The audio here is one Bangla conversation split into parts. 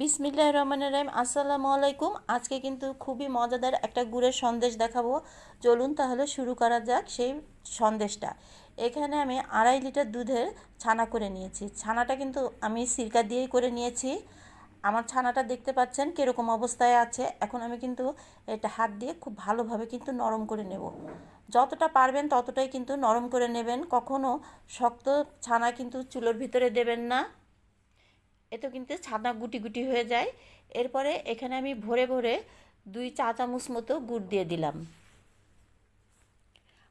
বিসমিল্লাহ রহমান রাহিম। আসসালামু আলাইকুম আজকে কিন্তু খুবই মজাদার একটা গুড়ের সন্দেশ দেখাবো। চলুন তাহলে শুরু করা যাক সেই সন্দেশটা। এখানে আমি আড়াই লিটার দুধের ছানা করে নিয়েছি। ছানাটা কিন্তু আমি সিরকা দিয়েই করে নিয়েছি। আমার ছানাটা দেখতে পাচ্ছেন কীরকম অবস্থায় আছে। এখন আমি কিন্তু এটা হাত দিয়ে খুব ভালোভাবে কিন্তু নরম করে নেব। যতটা পারবেন ততটাই কিন্তু নরম করে নেবেন। কখনো শক্ত ছানা কিন্তু চুলোর ভিতরে দেবেন না। এতে কিন্তু ছানা গুটি গুটি হয়ে যায়। এরপরে এখানে আমি ভরে ভরে দুই চা চামচ মতো গুড় দিয়ে দিলাম।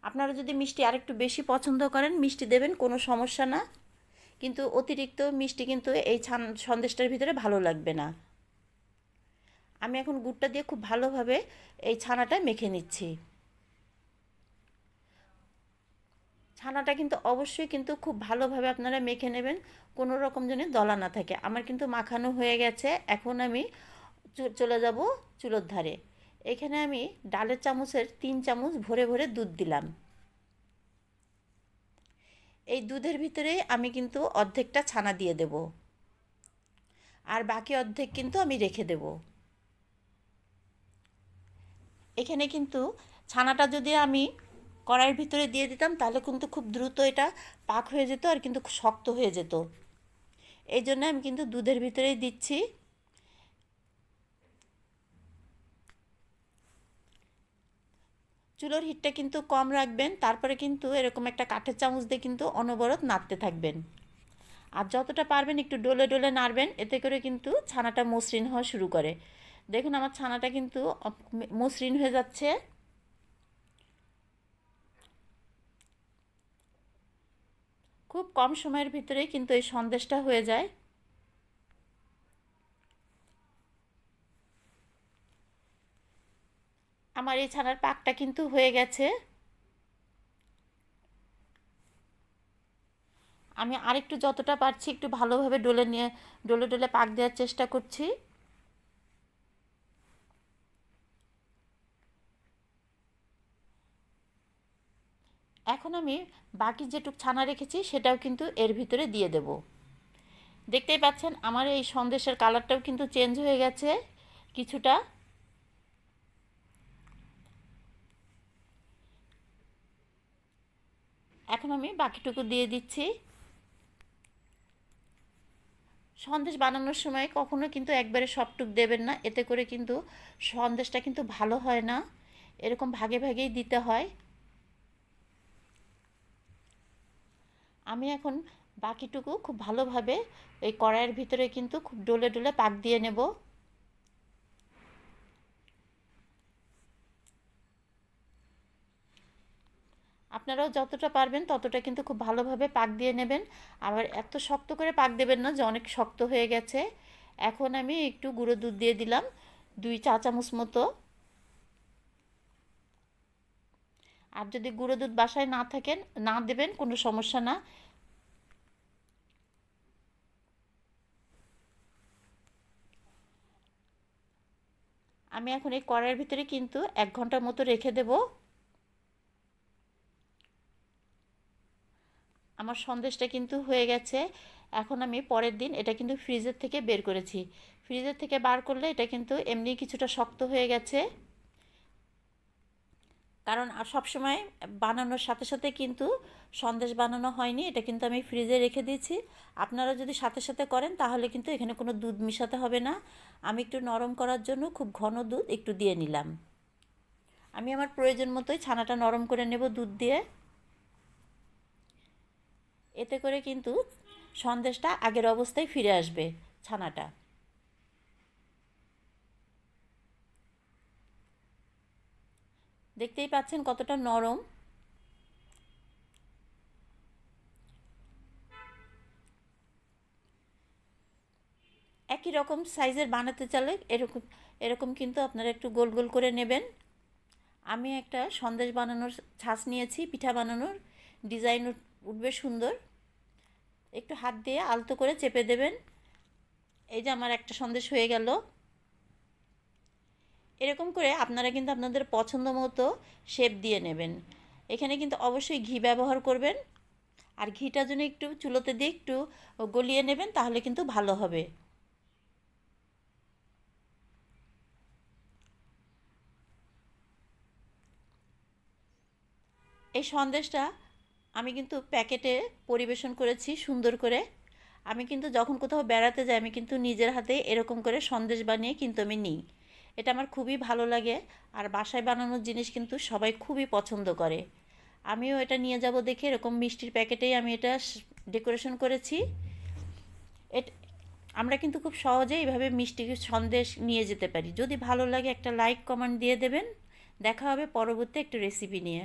আপনারা যদি মিষ্টি আরেকটু বেশি পছন্দ করেন, মিষ্টি দেবেন, কোনো সমস্যা না। কিন্তু অতিরিক্ত মিষ্টি কিন্তু এই সন্দেশটার ভিতরে ভালো লাগবে না। আমি এখন গুড়টা দিয়ে খুব ভালোভাবে এই ছানাটা মেখে নিচ্ছি। ছানাটা কিন্তু অবশ্যই কিন্তু খুব ভালোভাবে আপনারা মেখে নেবেন। কোনো রকম যেন দলা না থাকে। আমার কিন্তু মাখানো হয়ে গেছে। এখন আমি চলে যাব চুলোর ধারে। এখানে আমি ডালের চামচের তিন চামচ ভরে ভরে দুধ দিলাম। এই দুধের ভিতরে আমি কিন্তু অর্ধেকটা ছানা দিয়ে দেব। আর বাকি অর্ধেক কিন্তু আমি রেখে দেব। এখানে কিন্তু ছানাটা যদি আমি কড়াইয়ের ভিতরে দিয়ে দিতাম, তাহলে কিন্তু খুব দ্রুত এটা পাক হয়ে যেত আর কিন্তু শক্ত হয়ে যেত। এই জন্য আমি কিন্তু দুধের ভিতরেই দিচ্ছি। চুলোর হিটটা কিন্তু কম রাখবেন, তারপরে কিন্তু এরকম একটা কাঠের চামচ দিয়ে কিন্তু অনবরত নাড়তে থাকবেন। আর যতটা পারবেন একটু ডলে ডলে নাড়বেন, এতে করে কিন্তু ছানাটা মসৃণ হওয়া শুরু করে। দেখুন আমার ছানাটা কিন্তু মসৃণ হয়ে যাচ্ছে। খুব কম সময়ের ভিতরেই কিন্তু এই সন্দেশটা হয়ে যায়। আমার এই ছানার পাকটা কিন্তু হয়ে গেছে। আমি আরেকটু যতটা পারছি একটু ভালোভাবে ডলে নিয়ে, ডলে ডলে পাক দেওয়ার চেষ্টা করছি। এখন আমি বাকি যেটুক ছানা রেখেছি সেটাও কিন্তু এর ভিতরে দিয়ে দেব। দেখতেই পাচ্ছেন আমার এই সন্দেশের কালারটাও কিন্তু চেঞ্জ হয়ে গেছে কিছুটা। এখন আমি বাকিটুকু দিয়ে দিচ্ছি। সন্দেশ বানানোর সময় কখনো কিন্তু একবারে সবটুক দেবেন না, এতে করে কিন্তু সন্দেশটা কিন্তু ভালো হয় না। এরকম ভাগে ভাগেই দিতে হয়। আমি এখন বাকিটুকু খুব ভালোভাবে এই কড়াইয়ের ভিতরে কিন্তু খুব ডলে ডলে পাক দিয়ে নেব। আপনারাও যতটা পারবেন ততটা কিন্তু খুব ভালোভাবে পাক দিয়ে নেবেন। আবার এত শক্ত করে পাক দেবেন না যে অনেক শক্ত হয়ে গেছে। এখন আমি একটু গুঁড়ো দুধ দিয়ে দিলাম, দুই চা চামচ মতো। আর যদি গুঁড়ো দুধ বাসায় না থাকেন, না দেবেন, কোনো সমস্যা না। আমি এখন এই কড়াইয়ের ভিতরে কিন্তু এক ঘণ্টার মতো রেখে দেব। আমার সন্দেশটা কিন্তু হয়ে গেছে। এখন আমি পরের দিন এটা কিন্তু ফ্রিজের থেকে বের করেছি। ফ্রিজের থেকে বার করলে এটা কিন্তু এমনি কিছুটা শক্ত হয়ে গেছে। কারণ সবসময় বানানোর সাথে সাথে কিন্তু সন্দেশ বানানো হয়নি, এটা কিন্তু আমি ফ্রিজে রেখে দিয়েছি। আপনারা যদি সাথে সাথে করেন তাহলে কিন্তু এখানে কোনো দুধ মিশাতে হবে না। আমি একটু নরম করার জন্য খুব ঘন দুধ একটু দিয়ে নিলাম। আমি আমার প্রয়োজন মতোই ছানাটা নরম করে নেব দুধ দিয়ে। এতে করে কিন্তু সন্দেশটা আগের অবস্থায় ফিরে আসবে ছানাটা। দেখতেই পাচ্ছেন কতটা নরম। একই রকম সাইজের বানাতে চাইলে এরকম এরকম কিন্তু আপনারা একটু গোল গোল করে নেবেন। আমি একটা সন্দেশ বানানোর ছাঁচ নিয়েছি, পিঠা বানানোর। ডিজাইন উঠবে সুন্দর। একটু হাত দিয়ে আলতো করে চেপে দেবেন। এই যে আমার একটা সন্দেশ হয়ে গেল। এরকম করে আপনারা কিন্তু আপনাদের পছন্দ মতো শেপ দিয়ে নেবেন। এখানে কিন্তু অবশ্যই ঘি ব্যবহার করবেন। আর ঘিটা যদি একটু চুলোতে দিয়ে একটু গলিয়ে নেবেন, তাহলে কিন্তু ভালো হবে। এই সন্দেশটা আমি কিন্তু প্যাকেটে পরিবেশন করেছি সুন্দর করে। আমি কিন্তু যখন কোথাও বেড়াতে যাই, আমি কিন্তু নিজের হাতে এরকম করে সন্দেশ বানিয়ে কিন্তু আমি নিই। এটা আমার খুবই ভালো লাগে। আর বাসায় বানানোর জিনিস কিন্তু সবাই খুবই পছন্দ করে। আমিও এটা নিয়ে যাব দেখে এরকম মিষ্টির প্যাকেটেই আমি এটা ডেকোরেশন করেছি। আমরা কিন্তু খুব সহজে এইভাবে মিষ্টি সন্দেশ নিয়ে যেতে পারি। যদি ভালো লাগে একটা লাইক, কমেন্ট দিয়ে দেবেন। দেখা হবে পরবর্তী একটা রেসিপি নিয়ে।